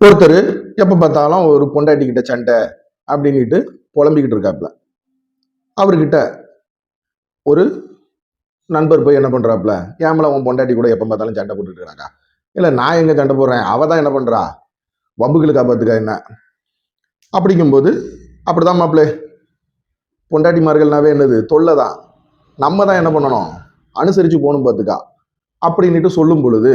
ஒருத்தர் எப்போ பார்த்தாலும் ஒரு பொண்டாட்டி கிட்ட சண்டை அப்படின்னுட்டு புலம்பிக்கிட்டு இருக்காப்புல அவர்கிட்ட ஒரு நண்பர் போய் என்ன பண்றாப்புல ஏமல உன் பொண்டாட்டி கூட எப்போ பார்த்தாலும் சண்டை போட்டுட்டு இருக்காக்கா இல்லை நான் எங்கே சண்டை போடுறேன்? அவள் தான் என்ன பண்ணுறா வம்புகளை காப்பாத்துக்கா என்ன? அப்படிங்கும்போது அப்படிதான் மாப்பிள்ளே. பொண்டாட்டிமார்கள்னாவே என்னது? தொல்லை தான். நம்ம தான் என்ன பண்ணணும்? அனுசரித்து போகணும் பார்த்துக்கா அப்படின்னுட்டு சொல்லும் பொழுது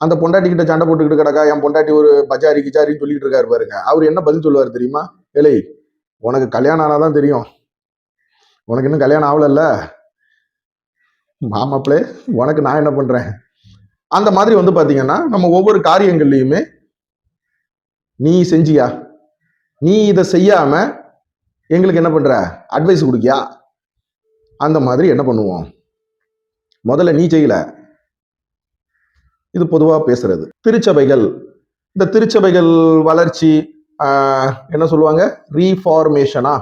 அந்த பொண்டாட்டி கிட்ட சண்டை போட்டுக்கிட்டு கிடக்கா? என் பொண்டாட்டி ஒரு பஜாரி கிஜாரின்னு சொல்லிட்டு இருக்காரு பாருங்க. அவர் என்ன பதில் சொல்லுவார் தெரியுமா? இலை உனக்கு கல்யாணம் ஆனாதான் தெரியும். உனக்கு இன்னும் கல்யாணம் ஆகலல்ல? மாமாப்பிளே உனக்கு நான் என்ன பண்றேன்? அந்த மாதிரி வந்து பாத்தீங்கன்னா நம்ம ஒவ்வொரு காரியங்கள்லையுமே நீ செஞ்சியா? நீ இதை செய்யாம எங்களுக்கு என்ன பண்ற? அட்வைஸ் கொடுக்கியா? அந்த மாதிரி என்ன பண்ணுவோம்? முதல்ல நீ செய்யல. இது பொதுவாக பேசுறது. திருச்சபைகள் இந்த திருச்சபைகள் வளர்ச்சி என்ன சொல்லுவாங்க? ரீஃபார்மேஷனா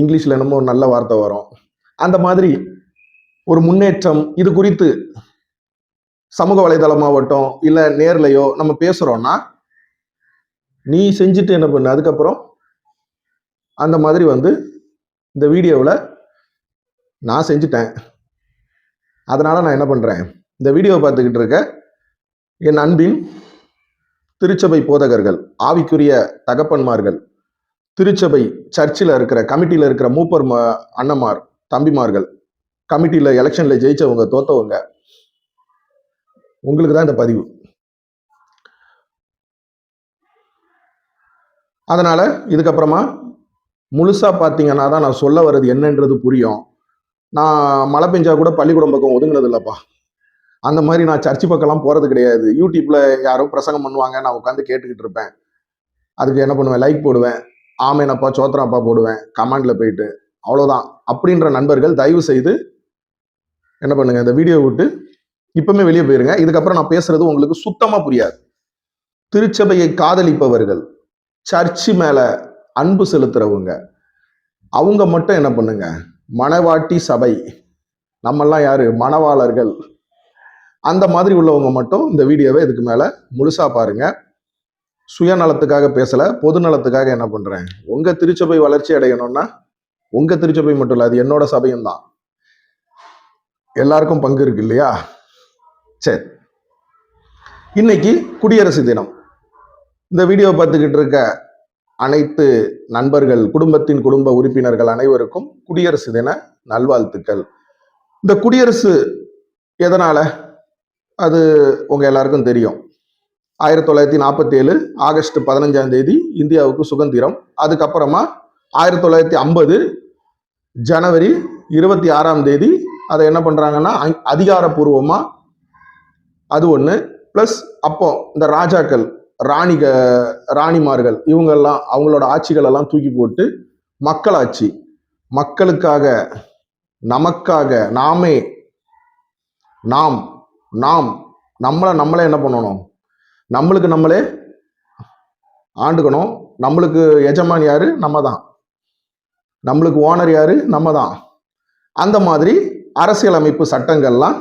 இங்கிலீஷில் என்னமோ ஒரு நல்ல வார்த்தை வரும். அந்த மாதிரி ஒரு முன்னேற்றம் இது குறித்து சமூக வலைதளமாகட்டும் இல்லை நேர்லையோ நம்ம பேசுகிறோம்னா நீ செஞ்சுட்டு என்ன பண்ணு? அதுக்கப்புறம் அந்த மாதிரி வந்து இந்த வீடியோவில் நான் செஞ்சுட்டேன். அதனால நான் என்ன பண்ணுறேன் இந்த வீடியோவை பார்த்துக்கிட்டு இருக்க என் அன்பின் திருச்சபை போதகர்கள் ஆவிக்குரிய தகப்பன்மார்கள் திருச்சபை சர்ச்சில் இருக்கிற கமிட்டியில் இருக்கிற மூப்பர் ம- அண்ணமார் தம்பிமார்கள் கமிட்டியில் எலெக்ஷனில் ஜெயிச்சவங்க தோத்தவங்க உங்களுக்கு தான் இந்த பதிவு. அதனால் இதுக்கப்புறமா முழுசாக பார்த்தீங்கன்னா தான் நான் சொல்ல வர்றது என்னன்றது புரியும். நான் மழை பெஞ்சா கூட பள்ளிக்கூடம் பக்கம் ஒதுங்கினது இல்லைப்பா. அந்த மாதிரி நான் சர்ச்சு பக்கம்லாம் போகிறது கிடையாது. யூடியூப்பில் யாரோ பிரசங்கம் பண்ணுவாங்க நான் உட்காந்து கேட்டுக்கிட்டு இருப்பேன். அதுக்கு என்ன பண்ணுவேன்? லைக் போடுவேன். ஆமேனப்பா சோத்ராப்பா போடுவேன். கமாண்டில் போயிட்டு அவ்வளோதான் அப்படின்ற நண்பர்கள் தயவு செய்து என்ன பண்ணுங்க? இந்த வீடியோ விட்டு இப்பவுமே வெளியே போயிருங்க. இதுக்கப்புறம் நான் பேசுறது உங்களுக்கு சுத்தமாக புரியாது. திருச்சபையை காதலிப்பவர்கள் சர்ச்சு மேலே அன்பு செலுத்துறவங்க அவங்க மட்டும் என்ன பண்ணுங்க? மணவாட்டி சபை. நம்மெல்லாம் யாரு? மணவாளர்கள். அந்த மாதிரி உள்ளவங்க மட்டும் இந்த வீடியோவை இதுக்கு மேலே முழுசாக பாருங்கள் சுயநலத்துக்காக பேசல பொது நலத்துக்காக என்ன பண்ணுறேன் உங்கள் திருச்சபை வளர்ச்சி அடையணும்னா உங்கள் திருச்சபை மட்டும் இல்லை அது என்னோட சபையும் தான். எல்லாருக்கும் பங்கு இருக்கு இல்லையா? சரி. இன்னைக்கு குடியரசு தினம். இந்த வீடியோ பார்த்துக்கிட்டு இருக்க அனைத்து நண்பர்கள் குடும்பத்தின் குடும்ப உறுப்பினர்கள் அனைவருக்கும் குடியரசு தின நல்வாழ்த்துக்கள். இந்த குடியரசு எதனால? அது உங்கள் எல்லாருக்கும் தெரியும். ஆயிரத்தி தொள்ளாயிரத்தி நாற்பத்தி ஏழு ஆகஸ்ட் பதினஞ்சாம் தேதி இந்தியாவுக்கு சுதந்திரம். அதுக்கப்புறமா ஆயிரத்தி தொள்ளாயிரத்தி ஐம்பது ஜனவரி இருபத்தி ஆறாம் தேதி அதை என்ன பண்ணுறாங்கன்னா அதிகாரப்பூர்வமாக அது ஒன்று ப்ளஸ் அப்போ இந்த ராஜாக்கள் ராணிக ராணிமார்கள் இவங்கெல்லாம் அவங்களோட ஆட்சிகளெல்லாம் தூக்கி போட்டு மக்களாட்சி மக்களுக்காக நமக்காக நாமே நாம் நாம் நம்மளை நம்மளே என்ன பண்ணணும்? நம்மளுக்கு நம்மளே ஆண்டுக்கணும். நம்மளுக்கு எஜமான் யாரு? நம்ம தான் நம்மளுக்கு ஓனர் யாரு? நம்ம தான் அந்த மாதிரி அரசியலமைப்பு சட்டங்கள்லாம்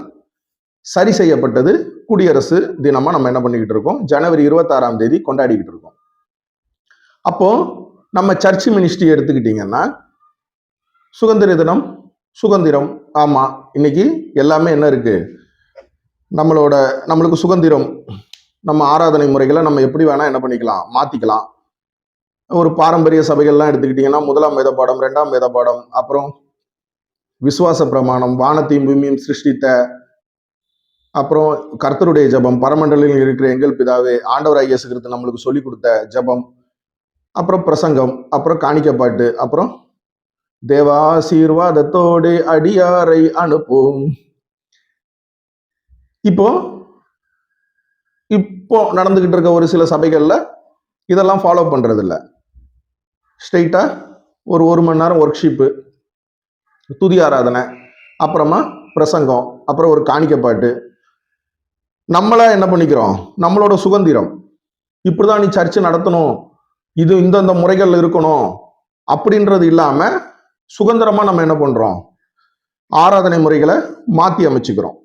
சரி செய்யப்பட்டது. குடியரசு தினமாக நம்ம என்ன பண்ணிக்கிட்டு இருக்கோம்? ஜனவரி இருபத்தாறாம் தேதி கொண்டாடிக்கிட்டு இருக்கோம். அப்போ நம்ம சர்ச் மினிஸ்ட்ரி எடுத்துக்கிட்டீங்கன்னா சுதந்திர தினம் சுதந்திரம் ஆமாம் இன்னைக்கு எல்லாமே என்ன இருக்குது நம்மளோட நம்மளுக்கு சுதந்திரம் நம்ம ஆராதனை முறைகளை நம்ம எப்படி வேணா என்ன பண்ணிக்கலாம் மாத்திக்கலாம். ஒரு பாரம்பரிய சபைகள்லாம் எடுத்துக்கிட்டிங்கன்னா முதலாம் வேத பாடம் ரெண்டாம் வேத பாடம் அப்புறம் விசுவாச பிரமாணம் வானத்தையும் பூமியும் சிருஷ்டித்த அப்புறம் கர்த்தருடைய ஜெபம் பரமண்டலில் இருக்கிற எங்கள் பிதாவே ஆண்டவராய் இயேசு கிறிஸ்து நம்மளுக்கு சொல்லி கொடுத்த ஜெபம் அப்புறம் பிரசங்கம் அப்புறம் காணிக்கப்பாட்டு அப்புறம் தேவாசீர்வாதத்தோடு அடியாரை அனுப்பும். இப்போ இப்போ நடந்துகிட்டு இருக்க ஒரு சில சபைகளில் இதெல்லாம் ஃபாலோ பண்ணுறதில்ல ஸ்ட்ரெயிட்டாக ஒரு ஒரு மணி நேரம் ஒர்க் ஷிப்பு துதி ஆராதனை அப்புறமா பிரசங்கம் அப்புறம் ஒரு காணிக்கப்பாட்டு நம்மளா என்ன பண்ணிக்கிறோம்? நம்மளோட சுதந்திரம். இப்படி தான் நீ சர்ச்சு நடத்தணும். இது இந்தந்த முறைகள் இருக்கணும். அப்படின்றது இல்லாமல் சுதந்திரமாக நம்ம என்ன பண்ணுறோம் ஆராதனை முறைகளை மாற்றி அமைச்சுக்கிறோம்.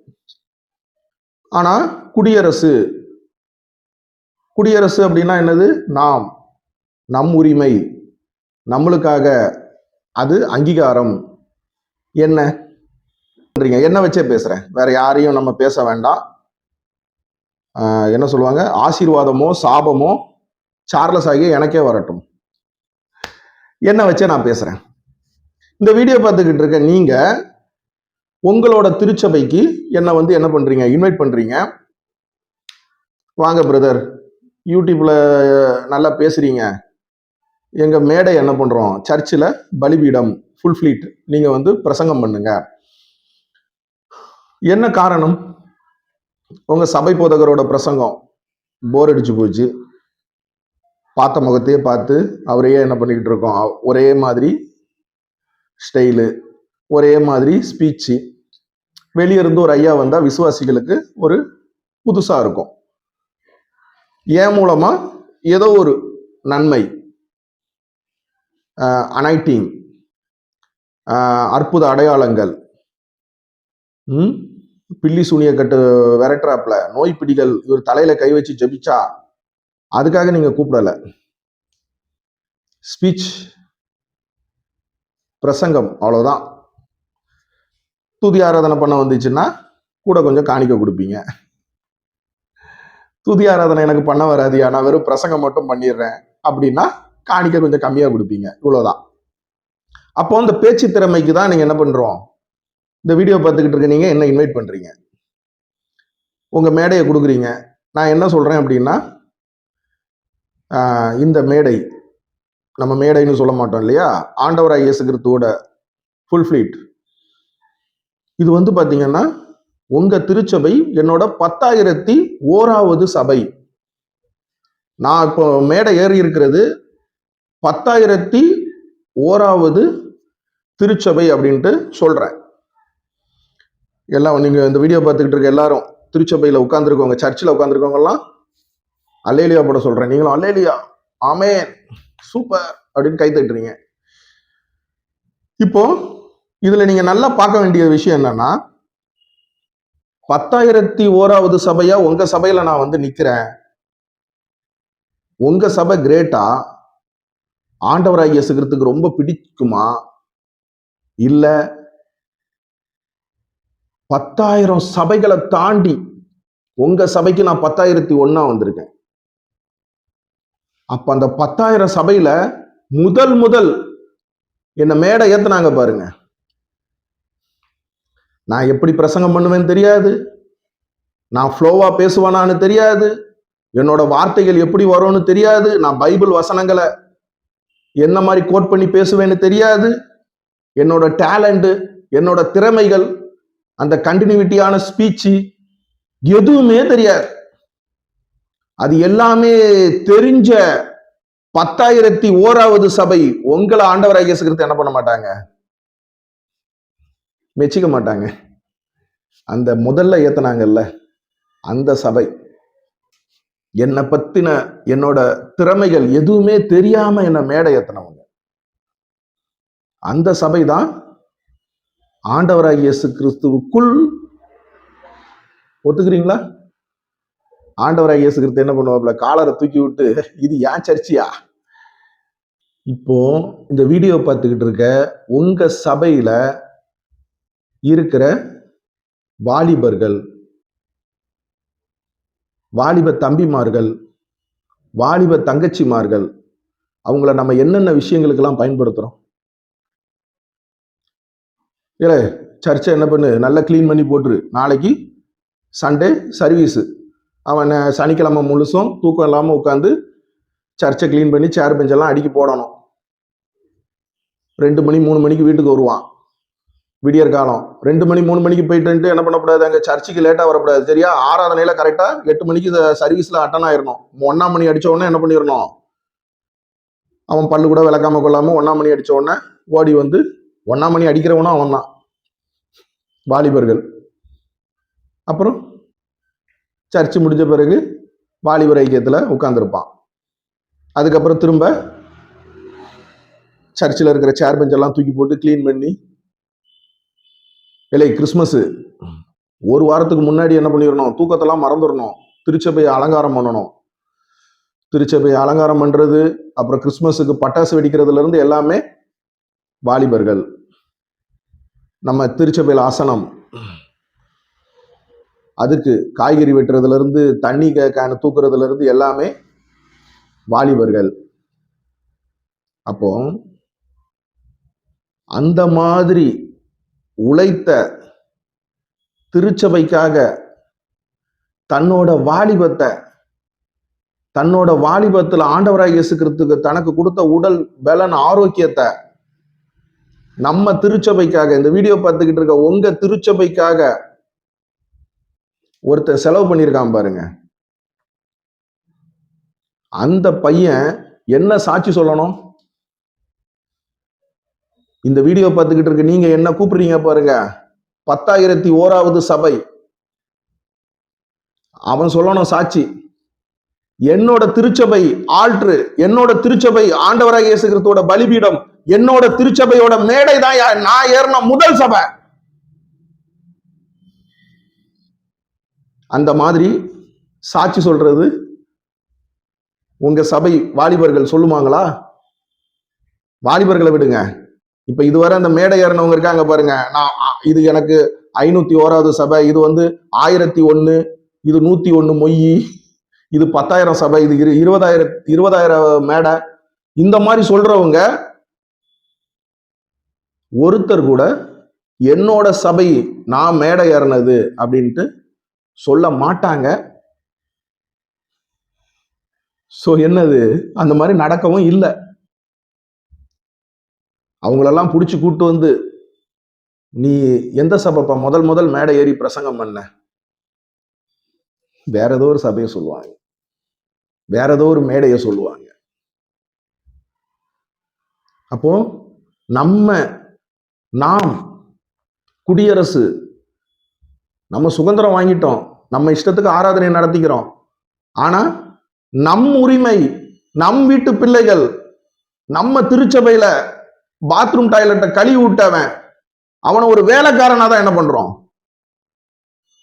ஆனால் குடியரசு. குடியரசு அப்படின்னா என்னது? நாம். நம் உரிமை. நம்மளுக்காக. அது அங்கீகாரம். என்ன? என்ன வச்சே பேசுறேன். வேற யாரையும் நம்ம பேச வேண்டாம். என்ன சொல்லுவாங்க? ஆசீர்வாதமோ சாபமோ சார்லஸ் ஆகிய எனக்கே வரட்டும். என்ன வச்சே நான் பேசுறேன். இந்த வீடியோ பார்த்துக்கிட்டு இருக்க நீங்கள் உங்களோட திருச்சபைக்கு என்னை வந்து என்ன பண்றீங்க? இன்வைட் பண்றீங்க? வாங்க பிரதர் யூடியூப்ல நல்லா பேசுறீங்க. எங்க மேடை என்ன பண்றோம்? சர்ச்சில் பலிபீடம் ஃபுல் ஃபிளீட் நீங்க வந்து பிரசங்கம் பண்ணுங்க. என்ன காரணம்? உங்க சபை போதகரோட பிரசங்கம். போர் அடிச்சு போச்சு. பார்த்த முகத்தையே பார்த்து அவரையே என்ன பண்ணிக்கிட்டு இருக்கோம்? ஒரே மாதிரி ஸ்டைலு ஒரே மாதிரி ஸ்பீச்சு வெளியே இருந்து ஒரு ஐயா வந்தால் விசுவாசிகளுக்கு ஒரு புதுசாக இருக்கும். ஏன் மூலமா? ஏதோ ஒரு நன்மை. அனைட்டிங் அற்புத அடையாளங்கள். ம்? பில்லி சூனிய கட்டு விரட்டுறாப்புல. நோய் பிடிகள் இவர் தலையில கை வச்சு ஜபிச்சா அதுக்காக நீங்க கூப்பிடல. ஸ்பீச் பிரசங்கம். அவ்வளோதான் துதி ஆராதனை பண்ண வந்துச்சுன்னா கூட கொஞ்சம் காணிக்க கொடுப்பீங்க. துதி ஆராதனை எனக்கு பண்ண வராதியா? நான் வெறும் பிரசங்கம் மட்டும் பண்ணிடுறேன். அப்படின்னா காணிக்க கொஞ்சம் கம்மியாக கொடுப்பீங்க. இவ்வளோதான் அப்போ இந்த பேச்சு திறமைக்கு தான் நீங்கள் என்ன பண்ணுறோம் இந்த வீடியோ பார்த்துக்கிட்டு இருக்க என்ன இன்வைட் பண்ணுறீங்க உங்கள் மேடையை கொடுக்குறீங்க. நான் என்ன சொல்கிறேன் அப்படின்னா இந்த மேடை நம்ம மேடைன்னு சொல்ல மாட்டோம் இல்லையா? ஆண்டவராக இயேசு கிறிஸ்துவோட ஃபுல் ஃப்ளீட் இது வந்து பாத்தீங்கன்னா உங்க திருச்சபை என்னோட பத்தாயிரத்தி ஓராவது சபை. நான் இப்போ மேடை ஏறி இருக்கிறது. பத்தாயிரத்தி ஓராவது திருச்சபை அப்படின்ட்டு சொல்றேன். எல்லாம் நீங்க இந்த வீடியோ பார்த்துக்கிட்டு இருக்க எல்லாரும் திருச்சபையில உட்காந்துருக்கவங்க சர்ச்சில் உட்காந்துருக்கவங்கலாம் அல்லேலியா போட சொல்றேன். நீங்களும் அல்லேலியா ஆமே சூப்பர் அப்படின்னு கை தட்டுறீங்க. இப்போ இதுல நீங்க நல்லா பார்க்க வேண்டிய விஷயம் என்னன்னா பத்தாயிரத்தி ஓராவது சபையா உங்க சபையில நான் வந்து நிக்கிறேன். உங்க சபை கிரேட்டா ஆண்டவராகிய இயேசுகிறதுக்கு ரொம்ப பிடிக்குமா? இல்ல பத்தாயிரம் சபைகளை தாண்டி உங்க சபைக்கு நான் பத்தாயிரத்தி ஒன்னா வந்திருக்கேன். அப்ப அந்த பத்தாயிரம் சபையில முதல் முதல் என்ன மேடை ஏத்துனாங்க பாருங்க. நான் எப்படி பிரசங்கம் பண்ணுவேன்னு தெரியாது. நான் ஃப்ளோவாக பேசுவானான்னு தெரியாது. என்னோட வார்த்தைகள் எப்படி வரும்னு தெரியாது. நான் பைபிள் வசனங்களை என்ன மாதிரி கோட் பண்ணி பேசுவேன்னு தெரியாது. என்னோட டேலண்ட்டு என்னோட திறமைகள் அந்த கண்டினியூட்டியான ஸ்பீச்சு எதுவுமே தெரியாது. அது எல்லாமே தெரிஞ்ச பத்தாயிரத்தி ஓராவது சபை உங்களை ஆண்டவராகிய என்ன பண்ண மாட்டாங்க? மெச்சிக்க மாட்டாங்க அந்த முதல்ல ஏத்துனாங்கல்ல அந்த சபை. என்னை பத்தின என்னோட திறமைகள் எதுவுமே தெரியாம என்ன மேடை ஏத்தினவங்க. அந்த சபை தான் ஆண்டவராக இயேசு கிறிஸ்துவுக்குள் ஒத்துக்கிறீங்களா? ஆண்டவராக இயேசு கிறிஸ்து என்ன பண்ணுவாப்ல காலரை தூக்கி விட்டு இது ஏன் சர்ச்சியா? இப்போ இந்த வீடியோ பார்த்துக்கிட்டு இருக்க உங்க சபையில இருக்கிற வாலிபர்கள் வாலிப தம்பிமார்கள் வாலிப தங்கச்சிமார்கள் அவங்கள நம்ம என்னென்ன விஷயங்களுக்கெல்லாம் பயன்படுத்துகிறோம் இல்லை சர்ச்சை என்ன பண்ணு? நல்லா க்ளீன் பண்ணி போட்டுரு. நாளைக்கு சண்டே சர்வீஸு அவன் சனிக்கிழமை முழுசும் தூக்கம் இல்லாமல் உட்காந்து சர்ச்சை க்ளீன் பண்ணி சேர் பெஞ்செல்லாம் அடிக்க போடணும். ரெண்டு மணி மூணு மணிக்கு வீட்டுக்கு வருவான். விடியற் காலம். ரெண்டு மணி மூணு மணிக்கு போயிட்டு என்ன பண்ணக்கூடாது? அங்கே சர்ச்சுக்கு லேட்டாக வரக்கூடாது. சரியா? ஆராதனையில கரெக்டாக எட்டு மணிக்கு சர்வீஸில் அட்டன் ஆயிடணும் ஒன்றாம் மணி அடித்த உடனே என்ன பண்ணிடணும் அவன் பல்லு கூட விளக்காம கொள்ளாமல் ஒன்றாம் மணி அடித்த உடனே ஓடி வந்து ஒன்றாம் மணி அடிக்கிறவனும் அவன் தான் வாலிபர்கள். அப்புறம் சர்ச்சு முடிஞ்ச பிறகு வாலிபர் ஐக்கியத்தில் உட்காந்துருப்பான் அதுக்கப்புறம் திரும்ப சர்ச்சில் இருக்கிற சேர் பெஞ்செல்லாம் தூக்கி போட்டு க்ளீன் பண்ணி இல்லை கிறிஸ்மஸ். ஒரு வாரத்துக்கு முன்னாடி என்ன பண்ணிடணும்? தூக்கத்தெல்லாம் மறந்துடணும். திருச்சபையை அலங்காரம் பண்ணணும். திருச்சபை அலங்காரம் பண்றது அப்புறம் கிறிஸ்மஸுக்கு பட்டாசு வெடிக்கிறதுல இருந்து எல்லாமே வாலிபர்கள். நம்ம திருச்சபையில் ஆசனம். அதுக்கு காய்கறி வெட்டுறதுல இருந்து தண்ணி கேனு தூக்குறதுல இருந்து எல்லாமே வாலிபர்கள். அப்போ அந்த மாதிரி உழைத்த திருச்சபைக்காக தன்னோட வாலிபத்தை தன்னோட வாலிபத்தில் ஆண்டவராக இயேசுக்கிறதுக்கு தனக்கு கொடுத்த உடல் பலன் ஆரோக்கியத்தை நம்ம திருச்சபைக்காக இந்த வீடியோ பார்த்துக்கிட்டு இருக்க உங்க திருச்சபைக்காக ஒருத்தர் செலவு பண்ணியிருக்கான் பாருங்க. அந்த பையன் என்ன சாட்சி சொல்லணும்? இந்த வீடியோ பார்த்துக்கிட்டு இருக்க நீங்க என்ன கூப்பிடுறீங்க பாருங்க. பத்தாயிரத்தி ஓராவது சபை. அவன் சொல்லணும் சாட்சி. என்னோட திருச்சபை ஆல்ட்ரு என்னோட திருச்சபை ஆண்டவராக இயேசுகிறதோட பலிபீடம் என்னோட திருச்சபையோட மேடை தான் நான் ஏறின முதல் சபை. அந்த மாதிரி சாட்சி சொல்றது உங்க சபை வாலிபர்கள் சொல்லுவாங்களா? வாலிபர்களை விடுங்க. இப்ப இதுவரை அந்த மேடை ஏறினவங்க இருக்காங்க பாருங்க. நான் இது எனக்கு ஐநூத்தி ஓராவது சபை இது வந்து ஆயிரத்தி ஒன்னு இது நூத்தி ஒன்னு மொய் இது பத்தாயிரம் சபை இது இரு இருபதாயிரம் இருபதாயிரம் மேடை. இந்த மாதிரி சொல்றவங்க ஒருத்தர் கூட என்னோட சபை நான் மேடை ஏறினது அப்படின்ட்டு சொல்ல மாட்டாங்க. சோ என்னது? அந்த மாதிரி நடக்கவும் இல்லை. அவங்களெல்லாம் பிடிச்சி கூட்டு வந்து நீ எந்த சபைப்பா? முதல் முதல் மேடை ஏறி பிரசங்கம் பண்ண. வேற ஏதோ ஒரு சபையை சொல்லுவாங்க. வேற ஏதோ ஒரு மேடையை சொல்லுவாங்க. அப்போ நம்ம நாம் குடியரசு நம்ம சுதந்திரம் வாங்கிட்டோம். நம்ம இஷ்டத்துக்கு ஆராதனை நடத்திக்கிறோம். ஆனா நம் உரிமை நம் வீட்டு பிள்ளைகள் நம்ம திருச்சபையில பாத்ரூம் டாய்லெட்டை கழுவி விட்டவன் அவனை ஒரு வேலைக்காரனா தான் என்ன பண்றோம்?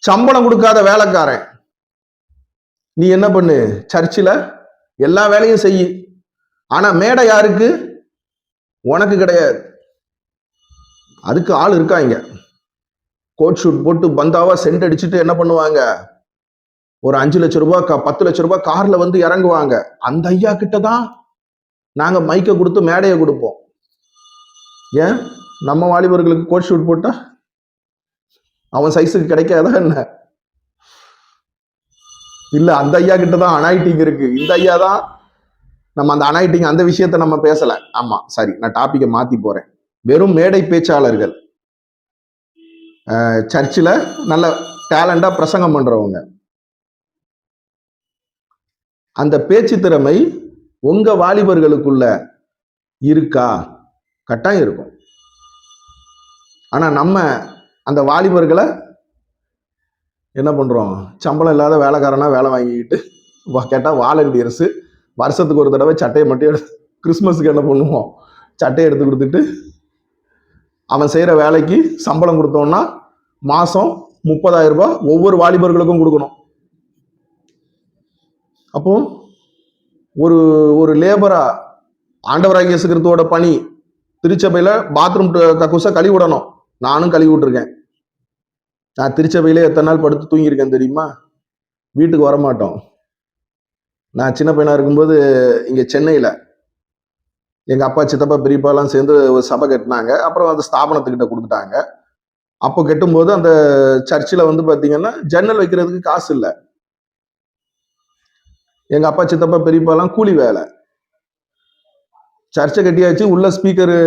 சம்பளம் கொடுக்காத வேலைக்காரன். நீ என்ன பண்ணு? சர்ச்சில் எல்லா வேலையும் செய். ஆனா மேடை யாருக்கு? உனக்கு கிடையாது. அதுக்கு ஆள் இருக்காங்க கோட் ஷூட் போட்டு பந்தாவா சென்ட் அடிச்சுட்டு என்ன பண்ணுவாங்க? ஒரு அஞ்சு லட்ச ரூபாய் பத்து லட்ச ரூபாய் கார்ல வந்து இறங்குவாங்க. அந்த ஐயா கிட்ட தான் நாங்க மைக்கை கொடுத்து மேடையை கொடுப்போம். ஏன்? நம்ம வாலிபர்களுக்கு கோட் ஷூட் போட்டா அவன் சைஸுக்கு கிடைக்காதா என்ன? இல்ல அந்த ஐயா கிட்ட தான் அனாயிட்டிங் இருக்கு. இந்த ஐயா தான் நம்ம அந்த அனாயிட்டிங் அந்த விஷயத்த நம்ம பேசல. ஆமா சரி நான் டாபிக்கை மாத்தி போறேன். வெறும் மேடை பேச்சாளர்கள். சர்ச்சில் நல்ல டேலண்டா பிரசங்கம் பண்றவங்க. அந்த பேச்சு திறமை உங்க வாலிபர்களுக்குள்ள இருக்கா? கட்டாயம் இருக்கும். ஆனால் நம்ம அந்த வாலிபர்களை என்ன பண்ணுறோம் சம்பளம் இல்லாத வேலைக்காரனா வேலை வாங்கிக்கிட்டு கேட்டால் கேட்டா அரசு வருஷத்துக்கு ஒரு தடவை சட்டையை மட்டும் எடுத்து கிறிஸ்மஸுக்கு என்ன பண்ணுவோம்? சட்டையை எடுத்து கொடுத்துட்டு அவன் செய்கிற வேலைக்கு சம்பளம் கொடுத்தோம்னா மாதம் முப்பதாயிரம் ரூபாய் ஒவ்வொரு வாலிபர்களுக்கும் கொடுக்கணும். அப்போ ஒரு ஒரு லேபரா ஆண்டவராகிய இயேசு கிறிஸ்துவோட பணி திருச்சபையில பாத்ரூம் கக்கூசா கழுவி விடணும். நானும் கழுவி விட்டுருக்கேன். நான் திருச்சபையிலே எத்தனை நாள் படுத்து தூங்கியிருக்கேன் தெரியுமா? வீட்டுக்கு வர மாட்டோம் நான் சின்ன பையனாக இருக்கும்போது இங்கே சென்னையில் எங்கள் அப்பா சித்தப்பா பெரியப்பாலாம் சேர்ந்து ஒரு சபை கட்டினாங்க. அப்புறம் அந்த ஸ்தாபனத்துக்கிட்ட கொடுத்துட்டாங்க. அப்போ கட்டும்போது அந்த சர்ச்சில் வந்து பார்த்தீங்கன்னா ஜன்னல் வைக்கிறதுக்கு காசு இல்லை. எங்கள் அப்பா சித்தப்பா பெரியப்பாலாம் கூலி வேலை. சர்ச்சை கட்டியாச்சு. உள்ள ஸ்பீக்கரு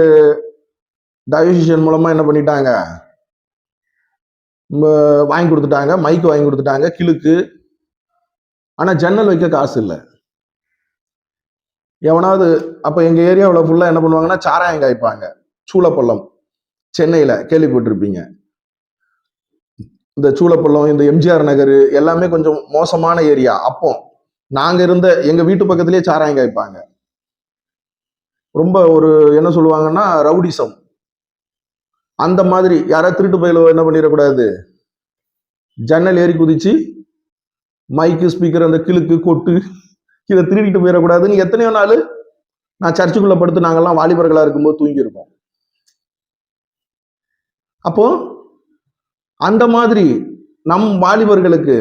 டயோசிஷன் மூலமா என்ன பண்ணிட்டாங்க? வாங்கி கொடுத்துட்டாங்க. மைக் வாங்கி கொடுத்துட்டாங்க. கிழுக்கு. ஆனா ஜன்னல் வைக்க காசு இல்லை. எவனாவது அப்ப எங்க ஏரியாவில் ஃபுல்லா என்ன பண்ணுவாங்கன்னா சாராயம் காய்ப்பாங்க. சூளப்பள்ளம். சென்னையில கேள்விப்பட்டிருப்பீங்க. இந்த சூளப்பள்ளம் இந்த எம்ஜிஆர் நகர் எல்லாமே கொஞ்சம் மோசமான ஏரியா அப்போ நாங்க இருந்த எங்க வீட்டு பக்கத்திலேயே சாராயம் காய்ப்பாங்க. ரொம்ப ஒரு என்ன சொல்லுவாங்கன்னா ரவுடிசம். அந்த மாதிரி யாராவது திருட்டு பயில என்ன பண்ணிடக்கூடாது? ஜன்னல் ஏறி குதிச்சு மைக்கு ஸ்பீக்கர் அந்த கிழுக்கு கொட்டு இதை திருடிட்டு போயிடக்கூடாதுன்னு எத்தனையோ நாள் நான் சர்ச்சுக்குள்ள படுத்து நாங்கள்லாம் வாலிபர்களா இருக்கும்போது தூங்கியிருக்கோம் அப்போ அந்த மாதிரி நம் வாலிபர்களுக்கு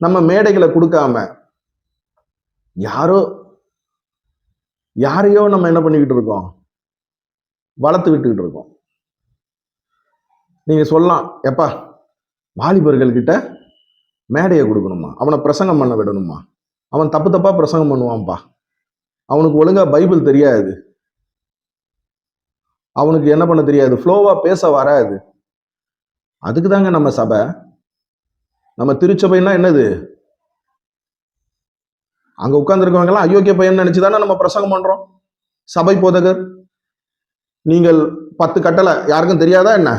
நம்ம மேடைகளை கொடுக்காம யாரோ யாரையோ நம்ம என்ன பண்ணிக்கிட்டு இருக்கோம்? வளர்த்து விட்டுக்கிட்டு இருக்கோம். நீங்க சொல்லலாம் எப்பா வாலிபர்கள் கிட்ட மேடையை கொடுக்கணுமா? அவனை பிரசங்கம் பண்ண விடணுமா? அவன் தப்பு தப்பா பிரசங்கம் பண்ணுவான்ப்பா. அவனுக்கு ஒழுங்கா பைபிள் தெரியாது. அவனுக்கு என்ன பண்ண தெரியாது? ஃப்ளோவா பேச வராது. அதுக்கு தாங்க நம்ம சபை. நம்ம திருச்சபைன்னா என்னது? அங்க உட்கார்ந்துருக்கவங்க எல்லாம் அயோக்கிய பையன் நினைச்சுதானே நம்ம பிரசங்கம் பண்றோம். சபை போதகர் நீங்கள் பத்து கட்டளை யாருக்கும் தெரியாதா என்ன?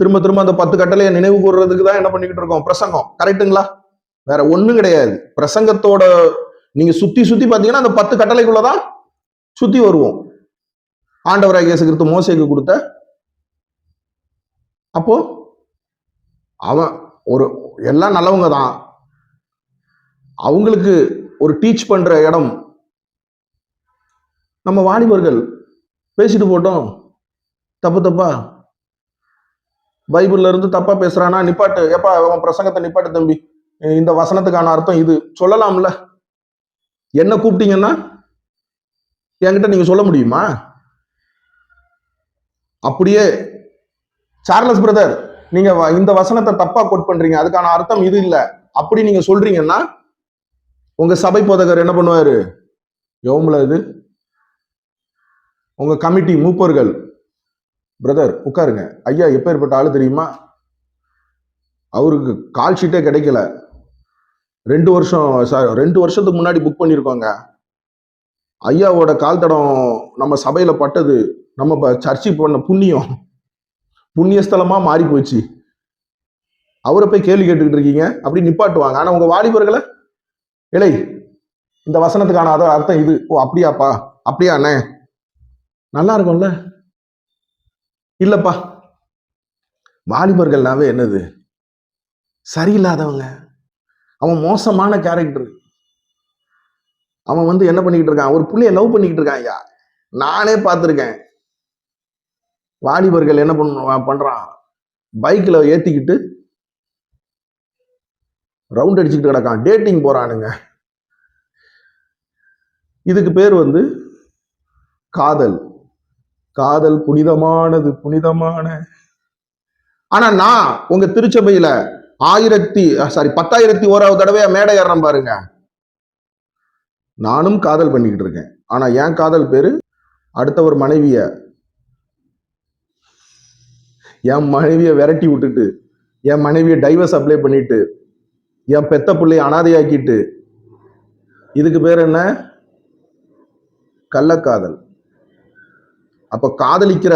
திரும்ப திரும்ப அந்த பத்து கட்டளையை நினைவு கூறுறதுக்கு தான் என்ன பண்ணிக்கிட்டு இருக்கோம்? பிரசங்கம். கரெக்ட்டுங்களா? வேற ஒண்ணும் கிடையாது. பிரசங்கத்தோட நீங்க சுத்தி சுத்தி பாத்தீங்கன்னா அந்த பத்து கட்டளைக்குள்ளதான் சுத்தி வருவோம். ஆண்டவராக இயேசு கிறிஸ்து மோசைக்கு கொடுத்த அப்போ அவன் ஒரு எல்லாம் நல்லவங்க தான். அவங்களுக்கு ஒரு டீச் பண்ற இடம். நம்ம வாலிபர்கள் பேசிட்டு போட்டோம். தப்பு தப்பா? பைபிள்ல இருந்து தப்பா பேசுறானா? நிப்பாட்டு. எப்பா அவன் பிரசங்கத்தை நிப்பாட்டு தம்பி. இந்த வசனத்துக்கான அர்த்தம் இது. சொல்லலாம்ல. என்ன கூப்பிட்டீங்கன்னா? என்கிட்ட நீங்க சொல்ல முடியுமா? அப்படியே சார்லஸ் பிரதர் நீங்க வ- இந்த வசனத்தை தப்பா கோட் பண்றீங்க. அதுக்கான அர்த்தம் இது இல்லை. அப்படி நீங்க சொல்றீங்கன்னா உங்க சபை போதகர் என்ன பண்ணுவாரு? எவ்வளோ இது. உங்க கமிட்டி மூப்பர்கள். பிரதர் உட்காருங்க. ஐயா எப்பேற்பட்ட ஆளு தெரியுமா? அவருக்கு கால் ஷீட்டே கிடைக்கல. ரெண்டு வருஷம் சார் ரெண்டு வருஷத்துக்கு முன்னாடி புக் பண்ணியிருக்கோங்க ஐயாவோட கால் தடம் நம்ம சபையில பட்டது. நம்ம ப- சர்ச்சை பண்ண புண்ணியம். புண்ணியஸ்தலமா மாறி போச்சு அவரை போய் கேள்வி கேட்டுக்கிட்டு இருக்கீங்க. அப்படி நிப்பாட்டுவாங்க. ஆனா உங்க வாலிபர்களை இலை. இந்த வசனத்துக்கான அத அர்த்தம் இது. ஓ அப்படியாப்பா. அப்படியா அண்ணே? நல்லா இருக்கும்ல? இல்லப்பா. வாலிபர்கள்னாவே என்னது? சரியில்லாதவங்க. அவன் மோசமான கேரக்டர் அவன் வந்து என்ன பண்ணிக்கிட்டு இருக்கான்? ஒரு புள்ளைய லவ் பண்ணிக்கிட்டு இருக்கான் ஐயா. நானே பார்த்துருக்கேன். வாலிபர்கள் என்ன பண்ண பண்ணுறான் பைக்கில் ஏற்றிக்கிட்டு ரவுண்ட் அடிச்சுக்கிட்டு கிடக்கான். டேட்டிங் போகிறானுங்க இதுக்கு பேர் வந்து காதல். காதல் புனிதமானது புனிதமான. ஆனா நான் உங்க திருச்சபையில ஆயிரத்தி சாரி பத்தாயிரத்தி ஓராவது தடவையா மேடை ஏறேன் பாருங்க. நானும் காதல் பண்ணிக்கிட்டு இருக்கேன். ஆனா என் காதல் பேரு அடுத்த ஒரு மனைவிய என் மனைவியை விரட்டி விட்டுட்டு என் மனைவியை டைவர்ஸ் அப்ளை பண்ணிட்டு என் பெத்த பிள்ளைய அனாதையாக்கிட்டு. இதுக்கு பேர் என்ன? கள்ளக்காதல். அப்ப காதலிக்கிற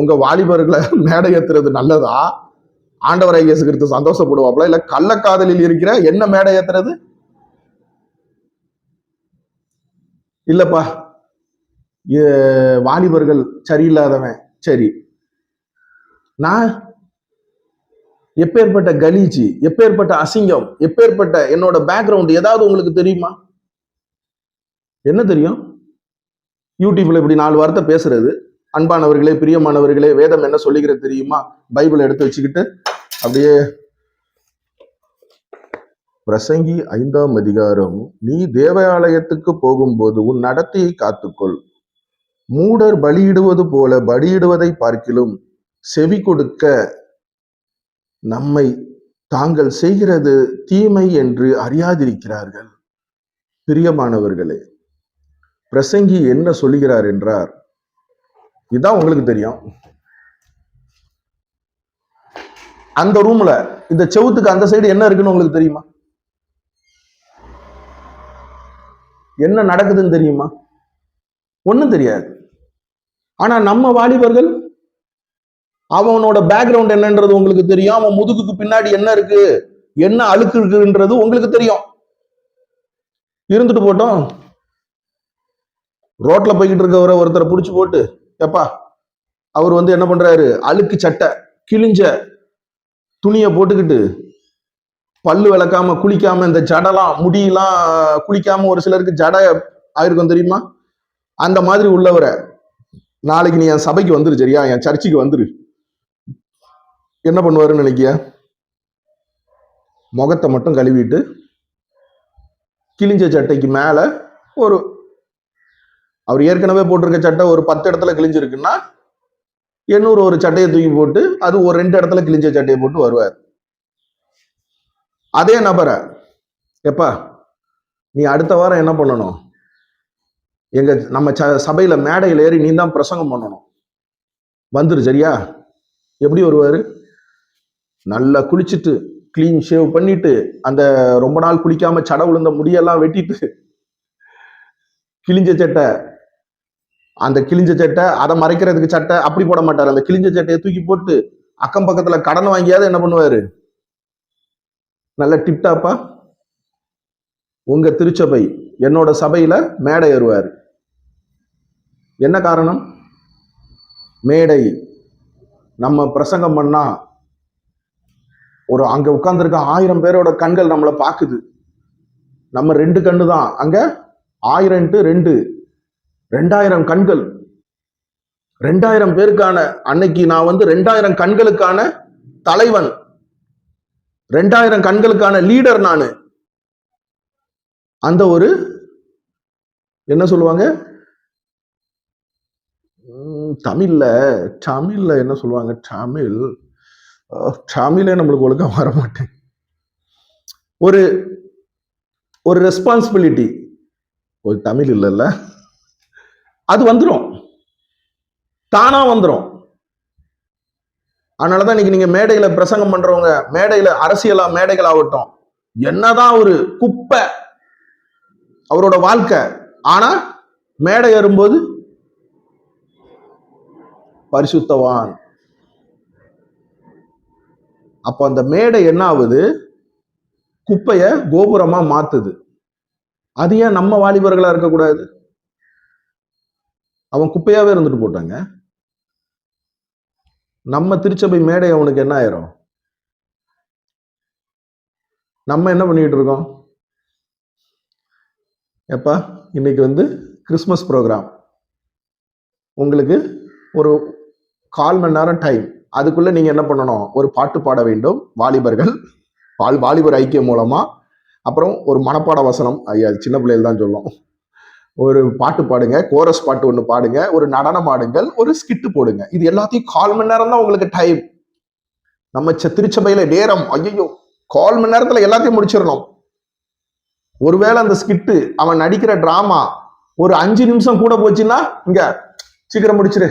உங்க வாலிபர்களை மேடை ஏத்துறது நல்லதா? ஆண்டவரை இயேசு கிறிஸ்து சந்தோஷப்படுவாப்ல இல்ல கள்ளக்காதலில் இருக்கிற என்ன மேடை ஏத்துறது? இல்லப்பா வாலிபர்கள் சரியில்லாதவன். சரி. நான் எப்பேற்பட்ட கலீஜி எப்பேற்பட்ட அசிங்கம் எப்பேற்பட்ட என்னோட பேக்ரவுண்ட் ஏதாவது உங்களுக்கு தெரியுமா? என்ன தெரியும்? யூடியூப்ல இப்படி நாலு வார்த்தை பேசுறது. அன்பானவர்களே பிரியமானவர்களே வேதம் என்ன சொல்லிக்கிறது தெரியுமா? பைபிளை எடுத்து வச்சுக்கிட்டு அப்படியே பிரசங்கி ஐந்தாம் அதிகாரம் நீ தேவாலயத்துக்கு போகும்போது உன் நடத்தையை காத்துக்கொள். மூடர் பலியிடுவது போல பலியிடுவதை பார்க்கிலும் செவி கொடுக்க நம்மை தாங்கள் செய்கிறது தீமை என்று அறியாதிருக்கிறார்கள். பிரியமானவர்களே பிரசங்கி என்ன சொல்லுகிறார் என்றார். இதுதான் உங்களுக்கு தெரியும். அந்த ரூம்ல இந்த செவுத்துக்கு அந்த சைடு என்ன இருக்குன்னு உங்களுக்கு தெரியுமா? என்ன நடக்குதுன்னு தெரியுமா? ஒன்றும் தெரியாது. ஆனா நம்ம வாலிபர்கள் அவனோட பேக்ரவுண்ட் என்னன்றது உங்களுக்கு தெரியும். அவன் முதுகுக்கு பின்னாடி என்ன இருக்கு? என்ன அழுக்கு இருக்குன்றது உங்களுக்கு தெரியும். இருந்துட்டு போட்டோம். ரோட்ல போய்கிட்டு இருக்கவரை ஒருத்தரை பிடிச்சி போட்டு எப்பா அவர் வந்து என்ன பண்றாரு? அழுக்கு சட்டை கிழிஞ்ச துணியை போட்டுக்கிட்டு பல்லு விளக்காம குளிக்காம இந்த ஜடலாம் முடியெல்லாம் குளிக்காம ஒரு சிலருக்கு ஜடை ஆயிருக்கும் தெரியுமா? அந்த மாதிரி உள்ளவரை நாளைக்கு நீ என் சபைக்கு வந்துரு சரியா? என் சர்ச்சுக்கு வந்துரு. என்ன பண்ணுவாருன்னு நினைக்கிய? முகத்தை மட்டும் கழுவிட்டு கிழிஞ்ச சட்டைக்கு மேலே ஒரு அவர் ஏற்கனவே போட்டிருக்க சட்டை ஒரு பத்து இடத்துல கிழிஞ்சிருக்குன்னா எண்ணூறு ஒரு சட்டையை தூக்கி போட்டு அது ஒரு ரெண்டு இடத்துல கிழிஞ்ச சட்டையை போட்டு வருவார். அதே நபரை எப்பா நீ அடுத்த வாரம் என்ன பண்ணணும்? எங்க நம்ம ச- சபையில மேடையில் ஏறி நீ தான் பிரசங்கம் பண்ணணும். வந்துரு சரியா? எப்படி வருவாரு? நல்லா குளிச்சுட்டு க்ளீன் ஷேவ் பண்ணிட்டு அந்த ரொம்ப நாள் குளிக்காம சட விழுந்த முடியெல்லாம் வெட்டிட்டு கிழிஞ்ச சட்டை அந்த கிழிஞ்ச சட்டை அதை மறைக்கிறதுக்கு சட்டை அப்படி போட மாட்டார். அந்த கிழிஞ்ச சட்டையை தூக்கி போட்டு அக்கம் பக்கத்துல கடன் வாங்கியாவது என்ன பண்ணுவாரு? நல்ல டிப்டாப்பா உங்க திருச்சபை என்னோட சபையில மேடை ஏறுவார். என்ன காரணம்? மேடை. நம்ம பிரசங்கம் பண்ணா ஒரு அங்க உட்காந்துருக்க ஆயிரம் பேரோட கண்கள் நம்மளை பார்க்குது. நம்ம ரெண்டு கண்ணு தான். அங்க ஆயிரம் டு ரெண்டு. ரெண்டாயிரம் கண்கள். ரெண்டாயிரம் பேருக்கான அன்னைக்கு நான் வந்து ரெண்டாயிரம் கண்களுக்கான தலைவன். ரெண்டாயிரம் கண்களுக்கான லீடர் நானு. அந்த ஒரு என்ன சொல்லுவாங்க? தமிழ்ல தமிழ்ல என்ன சொல்லுவாங்க? தமிழ். அஹ், தமிழே நம்மளுக்கு ஒழுக்கம் வர மாட்டேன் ஒரு ஒரு ரெஸ்பான்சிபிலிட்டி ஒரு தமிழ் இல்லைல்ல. அது வந்துடும் தானா வந்துடும் அதனாலதான் இன்னைக்கு நீங்க மேடையில பிரசங்கம் பண்றவங்க மேடையில அரசியலா மேடைகள் ஆகட்டும் என்னதான் ஒரு குப்பை அவரோட வாழ்க்கை. ஆனா மேடை ஏறும்போது பரிசுத்தவான். அப்போ அந்த மேடை என்ன ஆகுது குப்பைய கோபுரமா மாத்துது. அது ஏன் நம்ம வாலிபர்களா இருக்கக்கூடாது? அவன் குப்பையாவே இருந்துட்டு போட்டாங்க. நம்ம திருச்சபை மேடை அவனுக்கு என்ன ஆயிரும்? நம்ம என்ன பண்ணிட்டு இருக்கோம்? எப்பா இன்னைக்கு வந்து கிறிஸ்மஸ் ப்ரோக்ராம். உங்களுக்கு ஒரு கால் மணி நேரம் டைம். அதுக்குள்ள நீங்க என்ன பண்ணணும்? ஒரு பாட்டு பாட வேண்டும். வாலிபர்கள் வால் வாலிபர் ஐக்கியம் மூலமா. அப்புறம் ஒரு மனப்பாட வசனம். ஐயா சின்ன பிள்ளைகள் தான் சொல்லும். ஒரு பாட்டு பாடுங்க. கோரஸ் பாட்டு ஒன்று பாடுங்க. ஒரு நடனம் ஆடுங்கள். ஒரு ஸ்கிட்டு போடுங்க. இது எல்லாத்தையும் கால் மணி நேரம் தான் உங்களுக்கு டைம் நம்ம திருச்சபையில நேரம். ஐயோ கால் மணி நேரத்துல எல்லாத்தையும் முடிச்சிடணும். ஒருவேளை அந்த ஸ்கிட்டு அவன் நடிக்கிற டிராமா ஒரு அஞ்சு நிமிஷம் கூட போச்சுன்னா இங்க சீக்கிரம் முடிச்சிரு.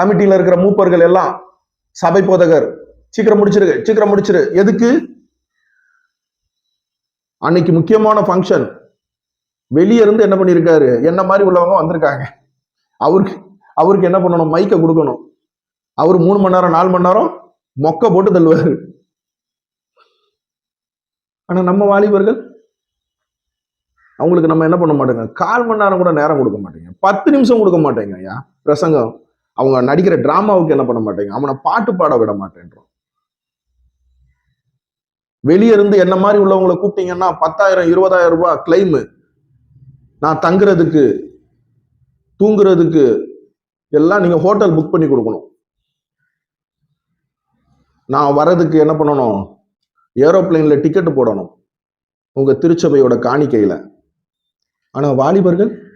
கமிட்டியில இருக்கிற மூப்பர்கள் எல்லாம் சபை போதகர். சீக்கிரம் முடிச்சிரு சீக்கிரம் முடிச்சிரு. எதுக்கு? அன்னைக்கு முக்கியமான ஃபங்க்ஷன் வெளியே இருந்து என்ன பண்ணியிருக்காரு என்ன மாதிரி உள்ளவங்க வந்திருக்காங்க. அவருக்கு அவருக்கு என்ன பண்ணணும்? மைக்கை கொடுக்கணும். அவர் மூணு மணி நேரம் நாலு மணி நேரம் மொக்க போட்டு தள்ளுவாரு. ஆனா நம்ம வாலிபர்கள் அவங்களுக்கு நம்ம என்ன பண்ண மாட்டோங்க? கால் மணி நேரம் கூட நேரம் கொடுக்க மாட்டேங்க. பத்து நிமிஷம் கொடுக்க மாட்டேங்க ஐயா. பிரசங்கம். அவங்க நடிக்கிற டிராமாவுக்கு என்ன பண்ண மாட்டேங்க? அவனை பாட்டு பாட விட மாட்டேன்றோம். வெளியே இருந்து என்ன மாதிரி உள்ளவங்களை கூப்பிட்டீங்கன்னா பத்தாயிரம் இருபதாயிரம் ரூபாய் கிளைமு நான் தங்குறதுக்கு தூங்குறதுக்கு எல்லாம் நீங்க ஹோட்டல் புக் பண்ணி கொடுக்கணும். நான் வரதுக்கு என்ன பண்ணணும்? ஏரோப்ளைன்ல டிக்கெட் போடணும். உங்க திருச்சபையோட காணிக்கையில. ஆனா வாலிபர்கள்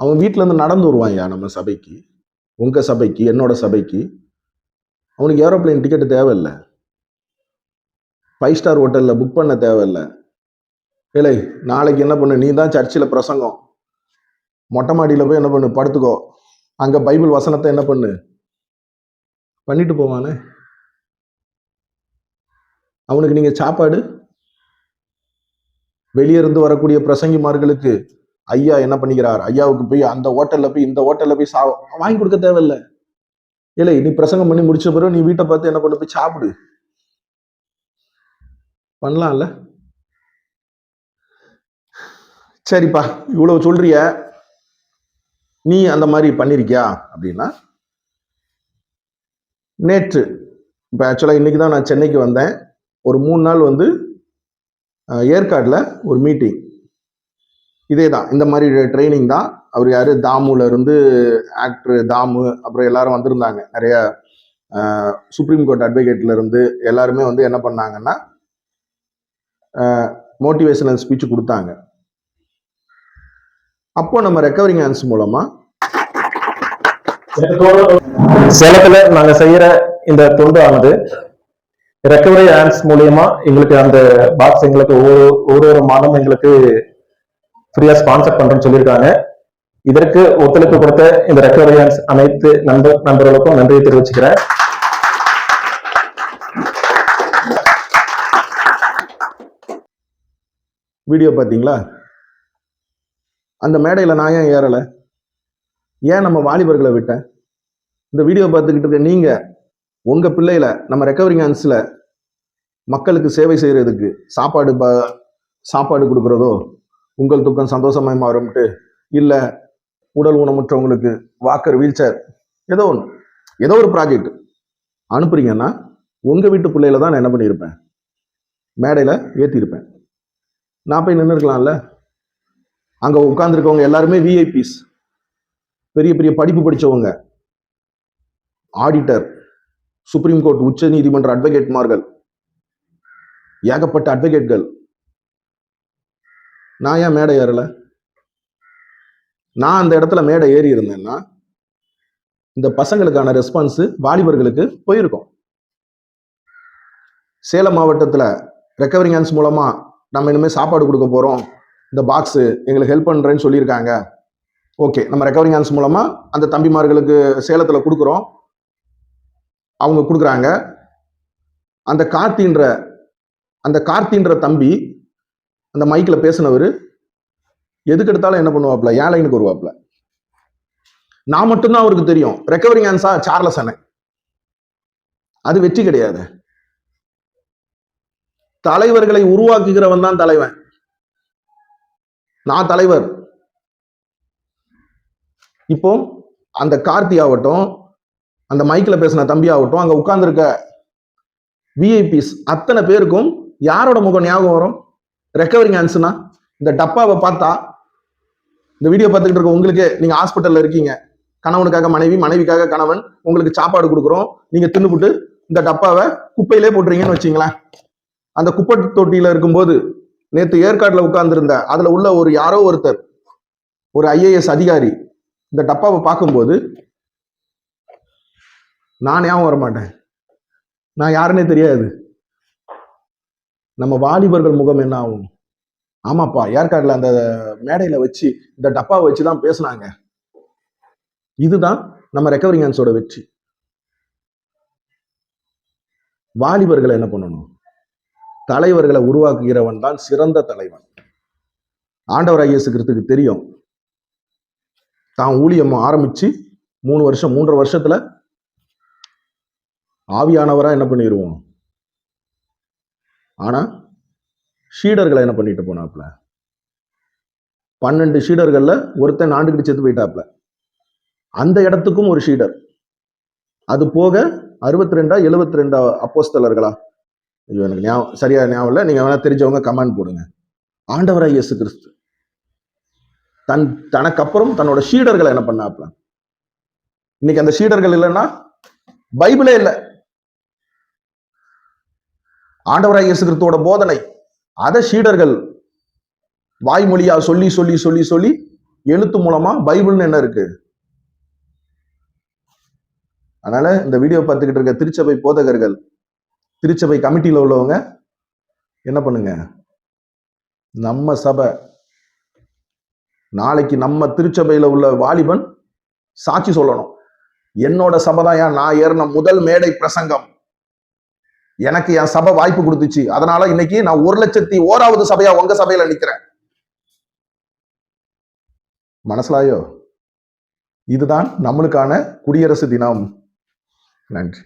அவன் வீட்டிலேருந்து இருந்து நடந்து வருவான்யா நம்ம சபைக்கு? உங்கள் சபைக்கு என்னோட சபைக்கு? அவனுக்கு ஏரோப்ளேன் டிக்கெட் தேவையில்லை. ஃபைவ் ஸ்டார் ஹோட்டலில் புக் பண்ண தேவையில்லை. இல்லை நாளைக்கு என்ன பண்ணு? நீ தான் சர்ச்சில் பிரசங்கம். மொட்டை மாடியில் போய் என்ன பண்ணு? படுத்துக்கோ. அங்கே பைபிள் வசனத்தை என்ன பண்ணு? பண்ணிட்டு போவானே. அவனுக்கு நீங்கள் சாப்பாடு? வெளியே இருந்து வரக்கூடிய பிரசங்கிமார்களுக்கு ஐயா என்ன பண்ணிக்கிறார்? ஐயாவுக்கு போய் அந்த ஹோட்டல்ல போய் இந்த ஹோட்டல்ல போய் சா வாங்கி கொடுக்க தேவையில்ல. இல்லை நீ பிரசங்கம் பண்ணி முடிச்ச பிறகு நீ வீட்டை பார்த்து என்ன கொண்டு போய் சாப்பிடு. பண்ணலாம்ல. சரிப்பா இவ்வளவு சொல்றிய நீ அந்த மாதிரி பண்ணிருக்கியா? அப்படின்னா நேற்று இப்போ ஆக்சுவலாக இன்னைக்கு தான் நான் சென்னைக்கு வந்தேன். ஒரு மூணு நாள் வந்து ஏற்காடில் ஒரு மீட்டிங் இதே தான் இந்த மாதிரி ட்ரைனிங் தான். அவர் யார்? தாமுல இருந்து ஆக்டர் தாமு அப்புறம் எல்லாரும் வந்திருந்தாங்க. நிறைய சுப்ரீம் கோர்ட் அட்வொகேட்ல இருந்து எல்லாருமே வந்து என்ன பண்ணாங்கன்னா மோட்டிவேஷனல் ஸ்பீச் கொடுத்தாங்க. அப்போ நம்ம ரெக்கவரிங் ஹேண்ட்ஸ் மூலமா சேலத்துல நாங்க செய்யற இந்த தொண்டு ஆனது ரெக்கவரி ஹேண்ட்ஸ் மூலியமா எங்களுக்கு அந்த பாக்ஸ் எங்களுக்கு ஒவ்வொரு ஒரு ஒரு மாதம் எங்களுக்கு ஃப்ரீயா ஸ்பான்சர் பண்றேன்னு சொல்லியிருக்காங்க. இதற்கு ஒத்துழைப்பு கொடுத்த இந்த ரெக்கவரி அனைத்து நண்பர் நண்பர்களுக்கும் நன்றியை தெரிவிச்சுக்கிறேன். வீடியோ பார்த்தீங்களா? அந்த மேடையில் நான் ஏன் ஏறலை? ஏன் நம்ம வாலிபர்களை விட்டேன்? இந்த வீடியோ பார்த்துக்கிட்டு இருக்க நீங்கள் உங்கள் பிள்ளையில நம்ம ரெக்கவரிங் ஹான்ஸில் மக்களுக்கு சேவை செய்கிறதுக்கு சாப்பாடு ப சாப்பாடு கொடுக்குறதோ உங்கள் துக்கம் சந்தோஷமாய் மாறும்ட்டு. இல்லை உடல் ஊனமுற்றவங்களுக்கு வாக்கர் வீல்சேர் ஏதோ ஒன்று ஏதோ ஒரு ப்ராஜெக்ட் அனுப்புறீங்கன்னா உங்கள் வீட்டு பிள்ளையில தான் நான் என்ன பண்ணியிருப்பேன் மேடையில் ஏற்றிருப்பேன் நான் போய் நின்று இருக்கலாம்ல? அங்கே உட்காந்துருக்கவங்க எல்லாருமே விஐபிஸ் பெரிய பெரிய படிப்பு படித்தவங்க ஆடிட்டர் சுப்ரீம் கோர்ட் உச்ச நீதிமன்ற அட்வொகேட்மார்கள் ஏகப்பட்ட அட்வொகேட்கள் நான் ஏன் மேடை ஏறல? நான் அந்த இடத்துல மேடை ஏறி இருந்தேன்னா இந்த பசங்களுக்கான ரெஸ்பான்ஸ் வாலிபர்களுக்கு போயிருக்கும். சேலம் மாவட்டத்தில் ரெக்கவரிங் ஹேண்ட்ஸ் மூலமா நம்ம இனிமேல் சாப்பாடு கொடுக்க போகிறோம் இந்த பாக்ஸு எங்களுக்கு ஹெல்ப் பண்ணுறேன்னு சொல்லியிருக்காங்க. ஓகே நம்ம ரெக்கவரிங் ஹேண்ட்ஸ் மூலமாக அந்த தம்பிமார்களுக்கு சேலத்தில் கொடுக்குறோம். அவங்க கொடுக்குறாங்க. அந்த கார்த்தின்ற அந்த கார்த்தின்ற தம்பி அந்த மைக்கில் பேசினவர் எதுக்கு எடுத்தாலும் என்ன பண்ணுவாப்ல? ஏன் லைனுக்கு வருவாப்ல? நான் மட்டும்தான் அவருக்கு தெரியும். ரெக்கவரிங் ஆன்சா சார்லஸ் அண்ணன் அது வெற்றி கிடையாது. தலைவர்களை உருவாக்குகிறவன் தான் தலைவன். நான் தலைவர். இப்போ அந்த கார்த்தி ஆகட்டும் அந்த மைக்கில் பேசின தம்பி ஆகட்டும் அங்கே உட்கார்ந்துருக்க விஐபிஸ் அத்தனை பேருக்கும் யாரோட முகம் ஞாபகம் வரும்? ரெக்கவரிங் ஆன்சர்னா இந்த டப்பாவை பார்த்தா இந்த வீடியோ பார்த்துக்கிட்டு இருக்க உங்களுக்கு நீங்க ஹாஸ்பிட்டல்ல இருக்கீங்க. கணவனுக்காக மனைவி மனைவிக்காக கணவன் உங்களுக்கு சாப்பாடு கொடுக்குறோம். நீங்க தின்னுபுட்டு இந்த டப்பாவை குப்பையிலே போட்டுறீங்கன்னு வச்சுங்களேன். அந்த குப்பை தொட்டியில இருக்கும்போது நேற்று ஏற்காட்டில் உட்கார்ந்துருந்த அதுல உள்ள ஒரு யாரோ ஒருத்தர் ஒரு ஐஏஎஸ் அதிகாரி இந்த டப்பாவை பார்க்கும்போது நான் ஞாபகம் வர மாட்டேன் நான் யாருன்னே தெரியாது. நம்ம வாலிபர்கள் முகம் என்ன ஆகும்? ஆமாப்பா ஏற்காடுல அந்த மேடையில வச்சு இந்த டப்பாவை வச்சு தான் பேசுனாங்க. இதுதான் நம்ம ரெக்கவரிங் ஹேண்ட்ஸோட வெற்றி. வாலிபர்களை என்ன பண்ணணும்? தலைவர்களை உருவாக்குகிறவன் தான் சிறந்த தலைவன். ஆண்டவர் ஐயசுக்கிறதுக்கு தெரியும். தான் ஊழியம் ஆரம்பிச்சு மூணு வருஷம் மூன்றரை வருஷத்துல ஆவியானவரா என்ன பண்ணிடுவோம் ஆனால் ஷீடர்களை என்ன பண்ணிட்டு போனாப்ல பன்னெண்டு ஷீடர்களில் ஒருத்தன் ஆண்டுகிட்டு செத்து போயிட்டாப்ல அந்த இடத்துக்கும் ஒரு ஷீடர். அது போக அறுபத்தி ரெண்டா எழுபத்தி ரெண்டா அப்போஸ்தலர்களா? ஐயோ எனக்கு ஞாபகம் சரியா ஞாபகம் இல்லை. நீங்கள் வேணால் தெரிஞ்சவங்க கமெண்ட் போடுங்க. ஆண்டவராக இயேசு கிறிஸ்து தன் தனக்கு அப்புறம் தன்னோட ஷீடர்களை என்ன பண்ணாப்ல இன்னைக்கு அந்த ஷீடர்கள் இல்லைன்னா பைபிளே இல்லை. ஆண்டவராய் இயேசு கிறிஸ்துவோட போதனை. அதை சீடர்கள் வாய்மொழியா சொல்லி சொல்லி சொல்லி சொல்லி எழுத்து மூலமா பைபிள்னு என்ன இருக்கு? அதனால இந்த வீடியோ பார்த்துக்கிட்டு இருக்க திருச்சபை போதகர்கள் திருச்சபை கமிட்டியில் உள்ளவங்க என்ன பண்ணுங்க? நம்ம சபை நாளைக்கு நம்ம திருச்சபையில உள்ள வாலிபன் சாட்சி சொல்லணும். என்னோட சபை தான் நான் ஏறின முதல் மேடை பிரசங்கம். எனக்கு என் சபை வாய்ப்பு கொடுத்துச்சு. அதனால இன்னைக்கு நான் ஒரு லட்சத்தி ஓராவது சபையா உங்க சபையில நிக்கிறேன். மனசிலாயோ இதுதான் நம்மளுக்கான குடியரசு தினம். நன்றி.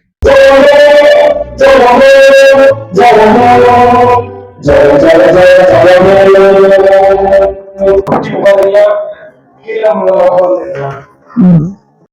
Mm-hmm.